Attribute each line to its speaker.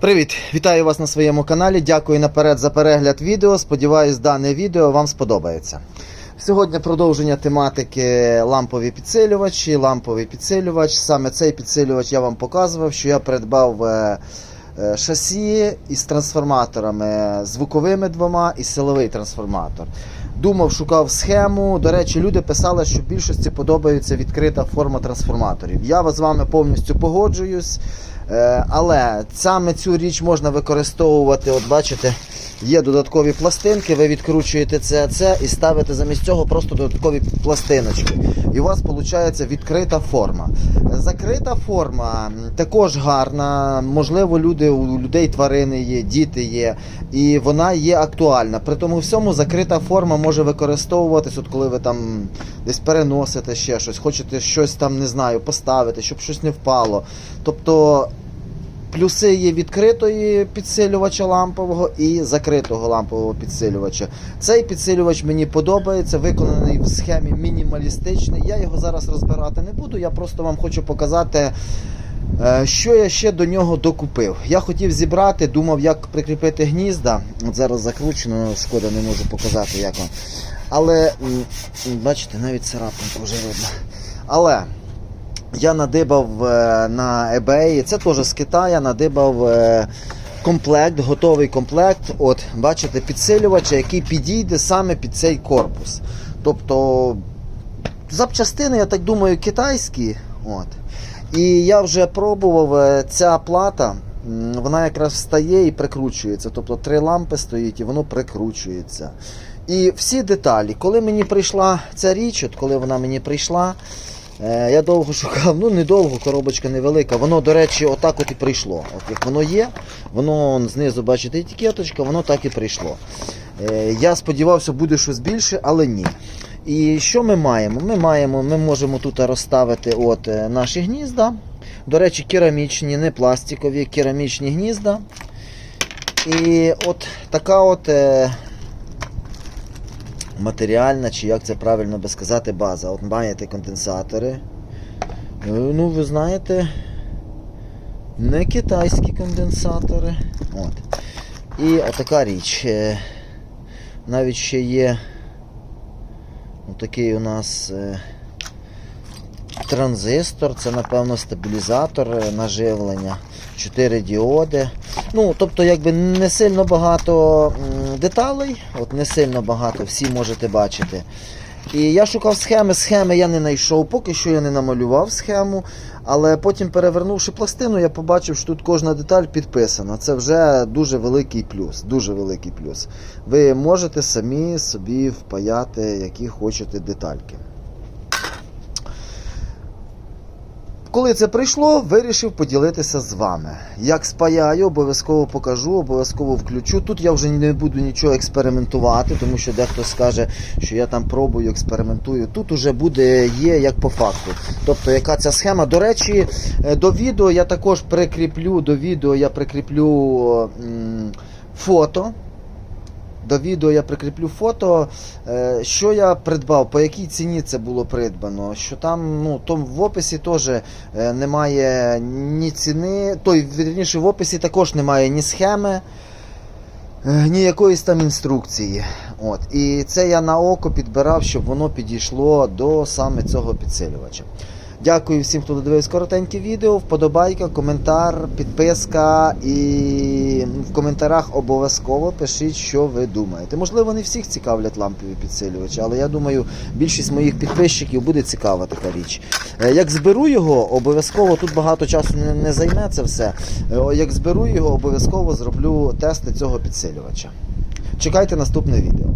Speaker 1: Привіт! Вітаю вас на своєму каналі. Дякую наперед за перегляд відео. Сподіваюсь, дане відео вам сподобається. Сьогодні продовження тематики лампові підсилювачі, ламповий підсилювач. Саме цей підсилювач я вам показував, що я придбав е, е, шасі із трансформаторами, звуковими двома і силовий трансформатор. Думав, шукав схему. До речі, люди писали, що більшості подобається відкрита форма трансформаторів. Я з вами повністю погоджуюсь. Е, Але саме цю річ можна використовувати, от бачите, є додаткові пластинки, ви відкручуєте це, це і ставите замість цього просто додаткові пластиночки. І у вас виходить відкрита форма. Закрита форма також гарна. Можливо, люди, у людей тварини є, діти є, і вона є актуальна. При тому всьому закрита форма може використовуватись, от коли ви там десь переносите ще щось, хочете щось там, не знаю, поставити, щоб щось не впало. Тобто плюси є відкритої підсилювача лампового і закритого лампового підсилювача. Цей підсилювач мені подобається, виконаний в схемі мінімалістичний. Я його зараз розбирати не буду, я просто вам хочу показати. е, Що я ще до нього докупив? Я хотів зібрати, думав, як прикріпити гнізда. От зараз закручено, шкода, не можу показати, як вам. Але бачите, навіть царапинку вже видно. Але я надибав е, на eBay, це теж з Китая, надибав е, комплект, готовий комплект. От, бачите, підсилювача, який підійде саме під цей корпус. Тобто запчастини, я так думаю, китайські. От. І я вже пробував е, ця плата. Вона якраз встає і прикручується. Тобто три лампи стоїть і воно прикручується. І всі деталі, коли мені прийшла ця річ, от коли вона мені прийшла, е, я довго шукав, ну недовго, коробочка невелика. Воно, до речі, отак от і прийшло. От як воно є, воно знизу, бачите, етикеточка, воно так і прийшло. Е, Я сподівався, буде щось більше, але ні. І що ми маємо? Ми маємо, ми можемо тут розставити от е, наші гнізда. До речі, керамічні, не пластикові, керамічні гнізда. І от така от матеріальна, чи як це правильно би сказати, база. От маєте конденсатори. Е, Ну, ви знаєте, не китайські конденсатори. От. І отака річ. Е, Навіть ще є такий у нас е, транзистор, це, напевно, стабілізатор е, наживлення. 4 діоди. Ну, тобто, якби не сильно багато деталей, от не сильно багато, всі можете бачити. І я шукав схеми, схеми я не знайшов, поки що я не намалював схему. Але потім, перевернувши пластину, я побачив, що тут кожна деталь підписана. Це вже дуже великий плюс. Дуже великий плюс. Ви можете самі собі впаяти, які хочете детальки. Коли це прийшло, вирішив поділитися з вами. Як спаяю, обов'язково покажу, обов'язково включу. Тут я вже не буду нічого експериментувати, тому що дехто скаже, що я там пробую, експериментую. Тут уже буде є як по факту. Тобто, яка ця схема. До речі, е, до відео я також прикріплю, до відео я прикріплю м, фото. До відео я прикріплю фото, е, що я придбав, по якій ціні це було придбано. Що там, ну, там в описі теж е, немає ні ціни, той, вірніше, в описі також немає ні схеми, е, ні якоїсь там інструкції. От. І це я на око підбирав, щоб воно підійшло до саме цього підсилювача. Дякую всім, хто додивився коротеньке відео. Вподобайка, коментар, підписка і в коментарях обов'язково пишіть, що ви думаєте. Можливо, не всіх цікавлять лампові підсилювачі, але я думаю, більшість моїх підписчиків буде цікава така річ. Е, Як зберу його, обов'язково тут багато часу не, займе це все. Е, Як зберу його, обов'язково зроблю тести цього підсилювача. Чекайте наступне відео.